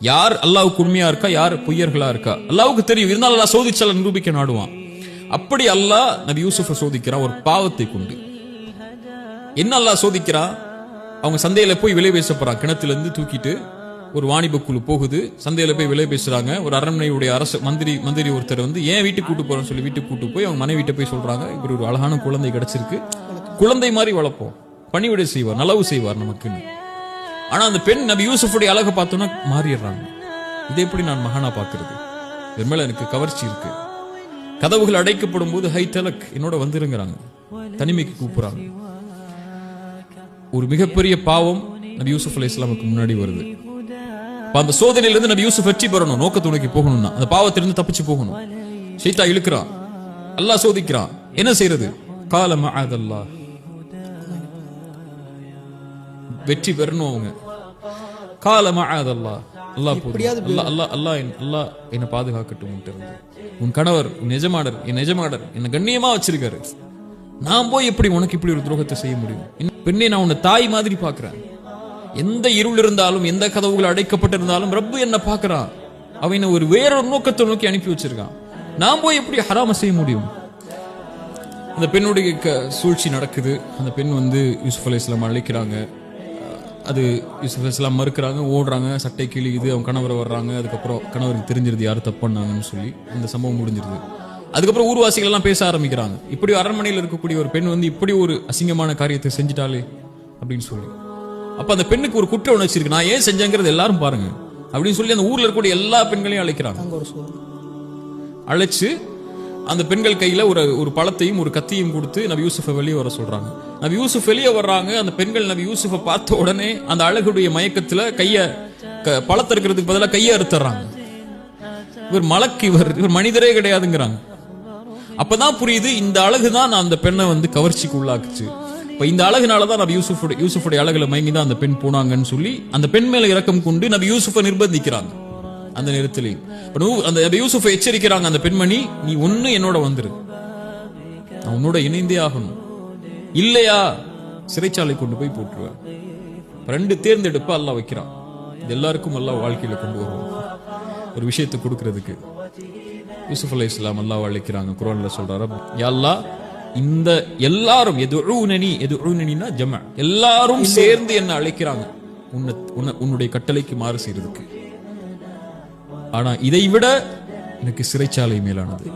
யார் அல்லாவுக்கு உண்மையா இருக்கா? யார் பொய்யர்களா இருக்கா? அல்லாவுக்கு தெரியும். இருந்தாலும் அல்லாஹ் சோதிச்சால நிரூபிக்க நாடுவான். அப்படி அல்லாஹ் நபி யூசுஃபை சோதிக்கிறான் ஒரு பாவத்தை கொண்டு. என்ன அல்லாஹ் சோதிக்கிறான் அவங்க சந்தையில போய் விலை பேச போறான் கிணத்துல இருந்து தூக்கிட்டு ஒரு வாணிப குழு போகுது. சந்தையில போய் விலை பேசுறாங்க. ஒரு அரண்மனையுடைய அரசு மந்திரி மந்திரி ஒருத்தர் வந்து ஏன் வீட்டுக்கு கூட்டு போறோம்னு சொல்லி வீட்டுக்கு கூட்டு போய் அவங்க மனைவி போய் சொல்றாங்க. இப்படி ஒரு அழகான குழந்தை கிடைச்சிருக்கு. குழந்தை மாதிரி வளர்ப்போம். பணிவிடை செய்வார் நலவு செய்வார் நமக்குன்னு. ஆனா அந்த பெண் நபி யூசுஃபுடைய அழகை பார்த்தோன்னா மாறிடுறாங்க. இதை எப்படி நான் மகானா பார்க்கிறது? என் மேல எனக்கு கவர்ச்சி இருக்கு. கதவுகள் அடைக்கப்படும் போது ஹை தலக் என்னோட வந்துருங்கிறாங்க. தனிமைக்கு கூப்பிடுறாங்க. ஒரு மிகப்பெரிய பாவம் நபி யூசுப் அலி இஸ்லாமுக்கு முன்னாடி வருது. அந்த சோதனையிலிருந்து நபி யூசுப் வெற்றி பெறணும். நோக்கத்தை போகணும்னா. அந்த பாவத்திலிருந்து தப்பிச்சு போகணும். சீதா இழுக்கிறான். அல்லாஹ் சோதிக்கிறான். என்ன செய்யறது காலம் மஅதல்லாஹ் வெற்றி பெறணும் அவங்க. கால மஅதல்லாஹ் அல்லாஹ். போதும்? அல்லாஹ் என்- அல்லாஹ் என்னை பாதுகாக்கட்டும் இருந்து. உன் கணவர் எஜமானர் என் எஜமானர் என்னை கண்ணியமா வச்சிருக்காரு. நான் போய் எப்படி உனக்கு இப்படி ஒரு துரோகத்தை செய்ய முடியும்? பெண்ணே நான் உன்னை தாய் மாதிரி பார்க்கிறேன். எந்த இருள் இருந்தாலும் எந்த கதவுகள் அடைக்கப்பட்டிருந்தாலும் ரப்பு என்ன பார்க்கறான். அவனை ஒரு வேறொரு நோக்கத்தை நோக்கி அனுப்பி வச்சிருக்கான். நான் போய் எப்படி ஹராம செய்ய முடியும்? அந்த பெண்ணுடைய சூழ்ச்சி நடக்குது. அந்த பெண் வந்து யூசுப் அலி இஸ்லாம் அழைக்கிறாங்க. அது அலி இஸ்லாம் மறுக்கிறாங்க ஓடுறாங்க சட்டை கிழியுது அவங்க கணவர் வர்றாங்க அதுக்கப்புறம் கணவருக்கு தெரிஞ்சிருது யார் தப்பு பண்ணாங்கன்னு சொல்லி அந்த சம்பவம் முடிஞ்சிருது. அதுக்கப்புறம் ஊர்வாசிகள் எல்லாம் பேச ஆரம்பிக்கிறாங்க. இப்படி அரண்மனையில் இருக்கக்கூடிய ஒரு பெண் வந்து இப்படி ஒரு அசிங்கமான காரியத்தை செஞ்சிட்டாலே அப்படின்னு சொல்லி. அப்ப அந்த பெண்ணுக்கு ஒரு குற்ற உணர்ச்சி இருக்கு. நான் ஏன் செஞ்சேங்கிறது எல்லாரும் பாருங்க அப்படின்னு சொல்லி அந்த ஊர்ல இருக்கக்கூடிய எல்லா பெண்களையும் அழைக்கிறாங்க. அழைச்சு அந்த பெண்கள் கையில ஒரு ஒரு பழத்தையும் ஒரு கத்தியும் கொடுத்து நபி யூசுஃபை வெளியே வர சொல்றாங்க. நபி யூசுப் வெளியே வர்றாங்க. அந்த பெண்கள் நபி யூசுஃபை பார்த்த உடனே அந்த அழகுடைய மயக்கத்துல கையை க- பழத்தை இருக்கிறதுக்கு பதிலா கையை அறுத்துறாங்க. இவர் மலக்கு இவர் இவர் மனிதரே கிடையாதுங்கிறாங்க. அப்பதான் புரியுது இந்த அழகு தான் அந்த பெண்ணை வந்து கவர்ச்சிக்கு உள்ளாக்குச்சு. இப்ப இந்த அழகுனால தான் நபி யூசுஃபுடைய யூசுஃபுடைய அழகுல மயங்கி தான் அந்த பெண் போனாங்கன்னு சொல்லி அந்த பெண் மேல இறக்கம் கொண்டு நபி யூசுஃபை நிர்பந்திக்கிறாங்க. அந்த நேரத்திலே. அந்த யூசுஃபை எச்சரிக்கிறாங்க அந்த பெண்மணி நீ ஒண்ணு என்னோட வந்துரு. நான் உன்னோட இணைந்தே ஆகணும். இல்லையா? சிறைச்சாலை கொண்டு போய் போட்டுருவேன். ரெண்டு தேர்ந்தெடுப்பு அல்லாஹ் வைக்கிறான். இது எல்லாருக்கும் அல்லாஹ் வாழ்க்கையில கொண்டு வருவோம் ஒரு விஷயத்தை கொடுக்கிறதுக்கு. யூசுப் அலை இஸ்லாம் அல்லாஹ் அழைக்கிறாங்க. குரான்ல சொல்றாரு யா அல்லாஹ் இந்த எல்லாரும் எது உழுனனி எது உழுனனினா ஜம எல்லாரும் சேர்ந்து என்ன அழைக்கிறாங்க. உன்னை உன்னை- உன்னுடைய கட்டளைக்கு மாறு செய்யறதுக்கு ஆனா இதை விட எனக்கு சிறைச்சாலை மேலானது.